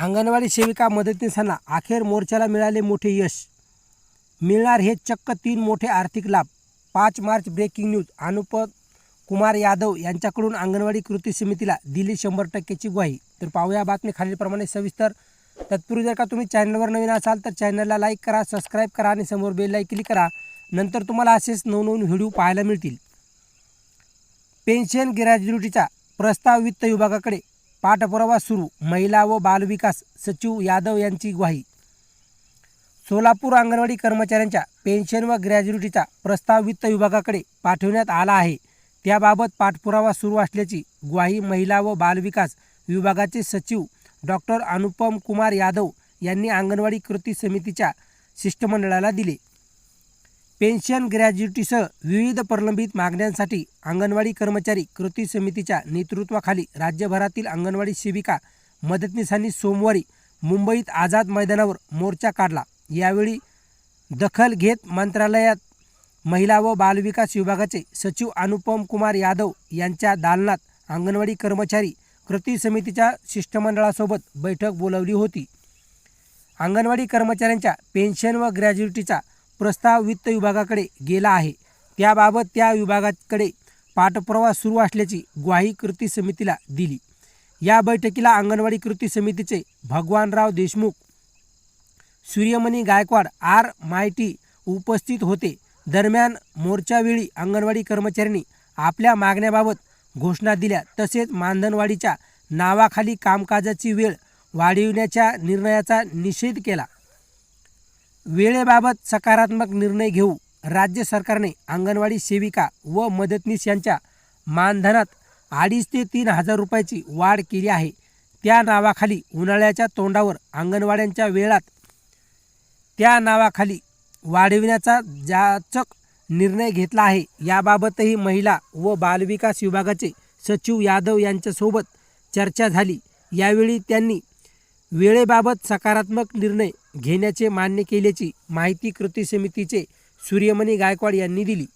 अंगणवाडी सेविका मदतनीसांना अखेर मोर्चाला मिळाले मोठे यश. मिळणार हे चक्क तीन मोठे आर्थिक लाभ. पाच मार्च ब्रेकिंग न्यूज. अनुप कुमार यादव यांच्याकडून अंगणवाडी कृती समितीला दिली शंभर टक्क्याची ग्वाही. तर पाहूया बातमी खालीलप्रमाणे सविस्तर. तत्पूर्वी जर का तुम्ही चॅनलवर नवीन असाल तर चॅनलला लाईक करा सबस्क्राईब करा आणि समोर बेल क्लिक करा. नंतर तुम्हाला असेच नवनवीन व्हिडिओ पाहायला मिळतील. पेन्शन ग्रॅज्युएटीचा प्रस्ताव वित्त विभागाकडे पाठपुरावा सुरू. महिला व बालविकास सचिव यादव यांची ग्वाही. सोलापूर अंगणवाडी कर्मचाऱ्यांच्या पेन्शन व ग्रॅज्युएटीचा प्रस्ताव वित्त विभागाकडे पाठवण्यात आला आहे. त्याबाबत पाठपुरावा सुरू असल्याची ग्वाही महिला व बालविकास विभागाचे सचिव डॉक्टर अनुपम कुमार यादव यांनी अंगणवाडी कृती समितीच्या शिष्टमंडळाला दिले. पेन्शन ग्रॅज्युटीसह विविध प्रलंबित मागण्यांसाठी अंगणवाडी कर्मचारी कृती समितीच्या नेतृत्वाखाली राज्यभरातील अंगणवाडी सेविका मदतनीसांनी सोमवारी मुंबईत आझाद मैदानावर मोर्चा काढला. यावेळी दखल घेत मंत्रालयात महिला व बालविकास विभागाचे सचिव अनुपम कुमार यादव यांच्या दालनात अंगणवाडी कर्मचारी कृती समितीच्या शिष्टमंडळासोबत बैठक बोलावली होती. अंगणवाडी कर्मचाऱ्यांच्या पेन्शन व ग्रॅज्युटीचा प्रस्ताव वित्त विभागाकडे गेला आहे. त्याबाबत त्या विभागाकडे पाठपुरावा सुरू असल्याची ग्वाही कृती समितीला दिली. या बैठकीला अंगणवाडी कृती समितीचे भगवानराव देशमुख सूर्यमणी गायकवाड आर मायटी उपस्थित होते. दरम्यान मोर्चावेळी अंगणवाडी कर्मचाऱ्यांनी आपल्या मागण्याबाबत घोषणा दिल्या. तसेच मानधनवाढीच्या नावाखाली कामकाजाची वेळ वाढविण्याच्या निर्णयाचा निषेध केला. वेळेबाबत सकारात्मक निर्णय घेऊ राज्य सरकारने अंगणवाडी सेविका व मदतनीस यांच्या मानधनात अडीच ते तीन हजार रुपयाची वाढ केली आहे. त्या नावाखाली उन्हाळ्याच्या तोंडावर अंगणवाड्यांच्या वेळात त्या नावाखाली वाढविण्याचा जाचक निर्णय घेतला आहे. याबाबतही महिला व बालविकास विभागाचे सचिव यादव यांच्यासोबत चर्चा झाली. यावेळी त्यांनी वेळेबाबत सकारात्मक निर्णय घेण्याचे मान्य केल्याची माहिती कृती समितीचे सूर्यमणी गायकवाड यांनी दिली.